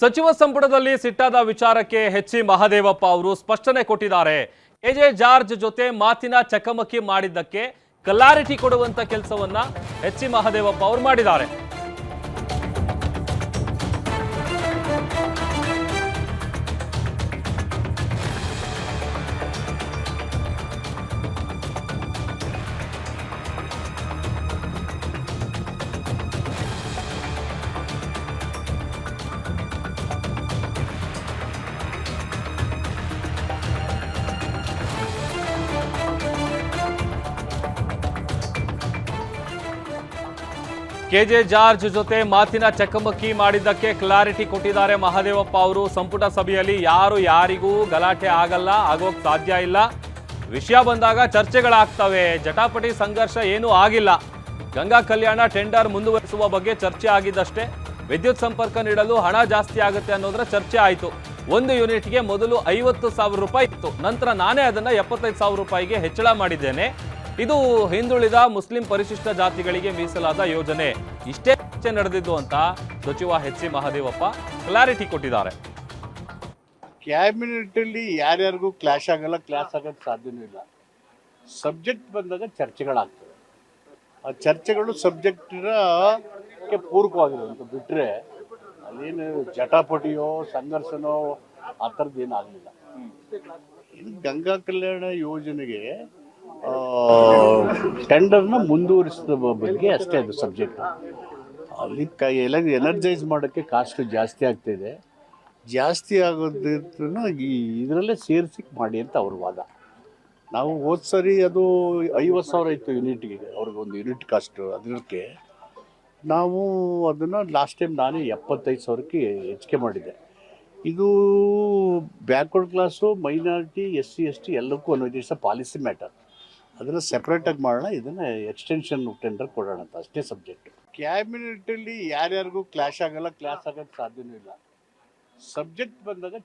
ಸಚಿವ ಸಂಪುಟದಲ್ಲಿ ಸಿಟ್ಟಾದ ವಿಚಾರಕ್ಕೆ ಎಚ್ ಮಹಾದೇವಪ್ಪ ಅವರು ಸ್ಪಷ್ಟನೆ ಕೊಟ್ಟಿದ್ದಾರೆ. ಕೆಜೆ ಜಾರ್ಜ್ ಜೊತೆ ಮಾತಿನ ಚಕಮಕಿ ಮಾಡಿದ್ದಕ್ಕೆ ಕ್ಲಾರಿಟಿ ಕೊಡುವಂತ ಕೆಲಸವನ್ನ ಎಚ್ ಮಹಾದೇವಪ್ಪ ಅವರು ಮಾಡಿದ್ದಾರೆ. ಕೆಜೆ ಜಾರ್ಜ್ ಜೊತೆ ಮಾತಿನ ಚಕಮಕಿ ಮಾಡಿದ್ದಕ್ಕೆ ಕ್ಲಾರಿಟಿ ಕೊಟ್ಟಿದ್ದಾರೆ ಮಹದೇವಪ್ಪ ಅವರು. ಸಂಪುಟ ಸಭೆಯಲ್ಲಿ ಯಾರು ಯಾರಿಗೂ ಗಲಾಟೆ ಆಗಲ್ಲ, ಆಗೋಕ್ ಸಾಧ್ಯ ಇಲ್ಲ. ವಿಷಯ ಬಂದಾಗ ಚರ್ಚೆಗಳಾಗ್ತವೆ. ಜಟಾಪಟಿ ಸಂಘರ್ಷ ಏನೂ ಆಗಿಲ್ಲ. ಗಂಗಾ ಕಲ್ಯಾಣ ಟೆಂಡರ್ ಮುಂದುವರಿಸುವ ಬಗ್ಗೆ ಚರ್ಚೆ ಆಗಿದ್ದಷ್ಟೇ. ವಿದ್ಯುತ್ ಸಂಪರ್ಕ ನೀಡಲು ಹಣ ಜಾಸ್ತಿ ಆಗುತ್ತೆ ಅನ್ನೋದ್ರ ಚರ್ಚೆ ಆಯಿತು. ಒಂದು ಯೂನಿಟ್ಗೆ ಮೊದಲು ಐವತ್ತು ಸಾವಿರ ರೂಪಾಯಿ ಇತ್ತು. ನಂತರ ನಾನೇ ಅದನ್ನು ಎಪ್ಪತ್ತೈದು ಸಾವಿರ ರೂಪಾಯಿಗೆ ಹೆಚ್ಚಳ ಮಾಡಿದ್ದೇನೆ. ಇದು ಹಿಂದುಳಿದ ಮುಸ್ಲಿಂ ಪರಿಶಿಷ್ಟ ಜಾತಿಗಳಿಗೆ ಮೀಸಲಾದ ಯೋಜನೆ. ಇಷ್ಟೇ ಚರ್ಚೆ ನಡೆದಿದ್ದು ಅಂತ ಸಚಿವ ಎಚ್ ಸಿ ಮಹಾದೇವಪ್ಪ ಕ್ಲಾರಿಟಿ ಕೊಟ್ಟಿದ್ದಾರೆ. ಕ್ಯಾಬಿನೆಟ್ ಅಲ್ಲಿ ಯಾರ್ಯಾರಿಗೂ ಕ್ಲಾಶ್ ಆಗಲ್ಲ ಕ್ಲಾಸ್ ಆಗೋಕ್ಕೆ ಸಾಧ್ಯನೂ ಇಲ್ಲ. ಸಬ್ಜೆಕ್ಟ್ ಬಂದಾಗ ಚರ್ಚೆಗಳಾಗ್ತವೆ. ಆ ಚರ್ಚೆಗಳು ಸಬ್ಜೆಕ್ಟ್ಗೆ ಪೂರಕವಾಗಿರೋದು ಬಿಟ್ಟರೆ ಅಲ್ಲೇನು ಜಟಾಪಟಿಯೋ, ಸಂಘರ್ಷನೋ ಆ ಥರದ್ದು ಏನಾಗಲಿಲ್ಲ. ಇದು ಗಂಗಾ ಕಲ್ಯಾಣ ಯೋಜನೆಗೆ ಟೆಂಡರ್ನ ಮುಂದುವರಿಸಿದ ಬಗ್ಗೆ ಅಷ್ಟೇ ಅದು ಸಬ್ಜೆಕ್ಟ್. ಅಲ್ಲಿ ಕೈ ಎಲ್ಲ ಎನರ್ಜೈಸ್ ಮಾಡೋಕ್ಕೆ ಕಾಸ್ಟ್ ಜಾಸ್ತಿ ಆಗ್ತಿದೆ. ಜಾಸ್ತಿ ಆಗೋದ್ರೂ ಈ ಇದರಲ್ಲೇ ಸೇರಿಸಿ ಮಾಡಿ ಅಂತ ಅವ್ರ ವಾದ. ನಾವು ಹೋದ ಸರಿ ಅದು ಐವತ್ತು ಸಾವಿರ ಇತ್ತು ಯೂನಿಟ್ಗೆ ಅವ್ರಿಗೊಂದು ಯೂನಿಟ್ ಕಾಸ್ಟ್ ಅದಕ್ಕೆ ನಾವು ಅದನ್ನು ಲಾಸ್ಟ್ ಟೈಮ್ ನಾನೇ ಎಪ್ಪತ್ತೈದು ಸಾವಿರಕ್ಕೆ ಹೆಚ್ಚಿಗೆ ಮಾಡಿದ್ದೆ ಇದು backward class, minority S C S T ಎಲ್ಲಕ್ಕೂ ಇಟ್ಸ್ ಪಾಲಿಸಿ ಮ್ಯಾಟರ್. ಅದನ್ನು ಸೆಪ್ರೇಟಾಗಿ ಮಾಡೋಣ, ಇದನ್ನು ಎಕ್ಸ್ಟೆನ್ಷನ್ ಟೆಂಡರ್ ಕೊಡೋಣ ಅಂತ, ಅಷ್ಟೇ ಸಬ್ಜೆಕ್ಟ್ ಕ್ಯಾಬಿನೆಟಲ್ಲಿ ಯಾರ್ಯಾರಿಗೂ ಕ್ಲಾಶ್ ಆಗಲ್ಲ ಕ್ಲಾಸ್ ಆಗೋಕ್ಕೆ ಸಾಧ್ಯನೂ ಇಲ್ಲ. ಸಬ್ಜೆಕ್ಟ್ ಬಂದಾಗ